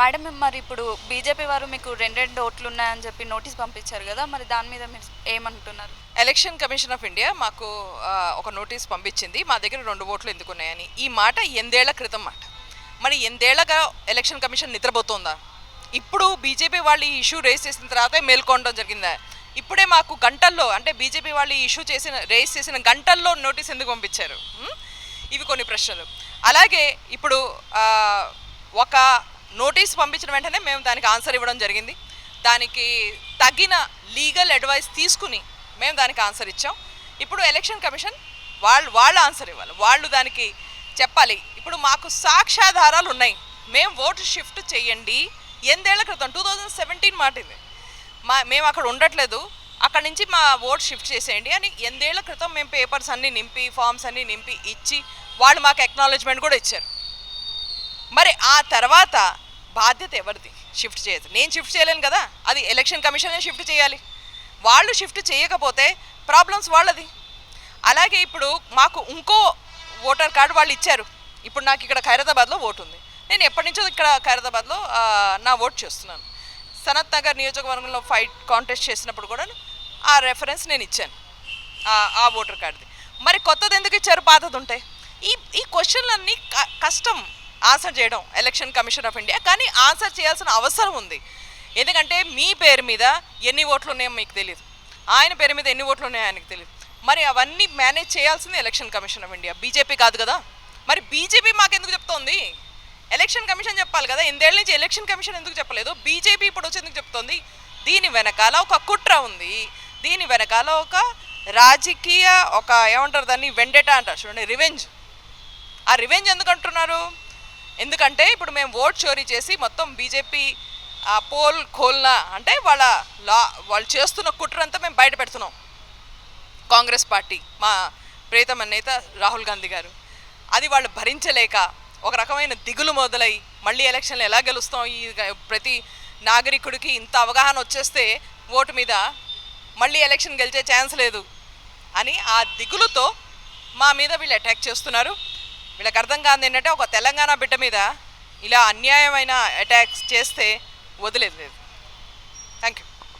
Madam మరి ఇప్పుడు BJP వారు మీకు రెండు రెండు ఓట్లు ఉన్నాయని చెప్పి నోటీస్ పంపించారు కదా మరి దాని మీద మీరు ఏమంటున్నారు? ఎలక్షన్ కమిషన్ ఆఫ్ ఇండియా మాకు ఒక నోటీస్ పంపించింది. మా దగ్గర రెండు ఓట్లు ఎందుకున్నాయని ఈ మాట ఎందేళ్ళ క్రితం మాట. మరి ఎందేళ్ళగా ఎలక్షన్ కమిషన్ నిద్రపోతుందా? ఇప్పుడు బీజేపీ వాళ్ళు ఈ ఇష్యూ రేస్ చేసిన తర్వాతే మేల్కొనడం జరిగిందా? ఇప్పుడే మాకు గంటల్లో అంటే బీజేపీ వాళ్ళు ఈ ఇష్యూ చేసిన రేస్ చేసిన గంటల్లో నోటీస్ ఎందుకు పంపించారు? ఇవి కొన్ని ప్రశ్నలు. అలాగే ఇప్పుడు ఒక నోటీస్ పంపించిన వెంటనే మేము దానికి ఆన్సర్ ఇవ్వడం జరిగింది. దానికి తగిన లీగల్ అడ్వైస్ తీసుకుని మేము దానికి ఆన్సర్ ఇచ్చాం. ఇప్పుడు ఎలక్షన్ కమిషన్ వాళ్ళు వాళ్ళు ఆన్సర్ ఇవ్వాలి. వాళ్ళు దానికి చెప్పాలి. ఇప్పుడు మాకు సాక్ష్యాధారాలు ఉన్నాయి. మేము ఓటు షిఫ్ట్ చేయండి. ఎందేళ్ళ క్రితం టూ థౌజండ్ సెవెంటీన్ మాట ఇది మా మేము అక్కడ ఉండట్లేదు. అక్కడ నుంచి మా ఓట్ షిఫ్ట్ చేసేయండి అని ఎందేళ్ళ క్రితం మేము పేపర్స్ అన్నీ నింపి ఫామ్స్ అన్నీ నింపి ఇచ్చి వాళ్ళు మాకు ఎక్నాలజ్మెంట్ కూడా ఇచ్చారు. మరి ఆ తర్వాత బాధ్యత ఎవరిది? షిఫ్ట్ చేయదు. నేను షిఫ్ట్ చేయలేను కదా? అది ఎలక్షన్ కమిషనే షిఫ్ట్ చేయాలి. వాళ్ళు షిఫ్ట్ చేయకపోతే ప్రాబ్లమ్స్ వాళ్ళది. అలాగే ఇప్పుడు మాకు ఇంకో ఓటర్ కార్డు వాళ్ళు ఇచ్చారు. ఇప్పుడు నాకు ఇక్కడ ఖైరతాబాద్లో ఓటు ఉంది. నేను ఎప్పటి నుంచో ఇక్కడ ఖైరతాబాద్లో నా ఓటు చేస్తున్నాను. సనత్ నగర్ నియోజకవర్గంలో ఫైట్ కాంటెస్ట్ చేసినప్పుడు కూడా ఆ రెఫరెన్స్ నేను ఇచ్చాను. ఆ- ఓటర్ కార్డుది. మరి కొత్తది ఎందుకు ఇచ్చారు? పాతది ఉంటే. ఈ ఈ క్వశ్చన్లన్నీ క- కష్టం. ఆన్సర్ చేయడం ఎలక్షన్ కమిషన్ ఆఫ్ ఇండియా. కానీ ఆన్సర్ చేయాల్సిన అవసరం ఉంది. ఎందుకంటే మీ పేరు మీద ఎన్ని ఓట్లు ఉన్నాయో మీకు తెలియదు ఆయన పేరు మీద ఎన్ని ఓట్లు ఉన్నాయో ఆయనకు తెలియదు మరి అవన్నీ మేనేజ్ చేయాల్సింది election commission of India. BJP కాదు కదా. మరి బీజేపీ మాకెందుకు చెప్తోంది? ఎలక్షన్ కమిషన్ చెప్పాలి కదా. ఇందేళ్ళ నుంచి ఎలక్షన్ కమిషన్ ఎందుకు చెప్పలేదు? బీజేపీ ఇప్పుడు వచ్చి ఎందుకు చెప్తోంది? దీని వెనకాల ఒక కుట్ర ఉంది. దీని వెనకాల ఒక రాజకీయ ఒక ఏమంటారు దాన్ని వెండేటా అంటారు చూడండి రివెంజ్ ఆ రివెంజ్ ఎందుకు అంటున్నారు? ఎందుకంటే ఇప్పుడు మేము ఓట్ చోరీ చేసి మొత్తం బీజేపీ ఆ పోల్ ఖోల్నా అంటే వాళ్ళ లా వాళ్ళు చేస్తున్న కుట్ర అంతా మేము బయట పెడుతున్నాం. కాంగ్రెస్ పార్టీ మా ప్రియతమ నేత రాహుల్ గాంధీ గారు. అది వాళ్ళు భరించలేక ఒక రకమైన దిగులు మొదలై మళ్ళీ ఎలక్షన్లు ఎలా గెలుస్తాం ఈ ప్రతి నాగరికుడికి ఇంత అవగాహన వచ్చేస్తే ఓటు మీద మళ్ళీ ఎలక్షన్ గెలిచే ఛాన్స్ లేదు అని ఆ దిగులుతో మా మీద వీళ్ళు అటాక్ చేస్తున్నారు. వీళ్ళకి అర్థం కాదు ఏంటంటే ఒక తెలంగాణ బిడ్డ మీద ఇలా అన్యాయమైన అటాక్స్ చేస్తే వదిలేదు.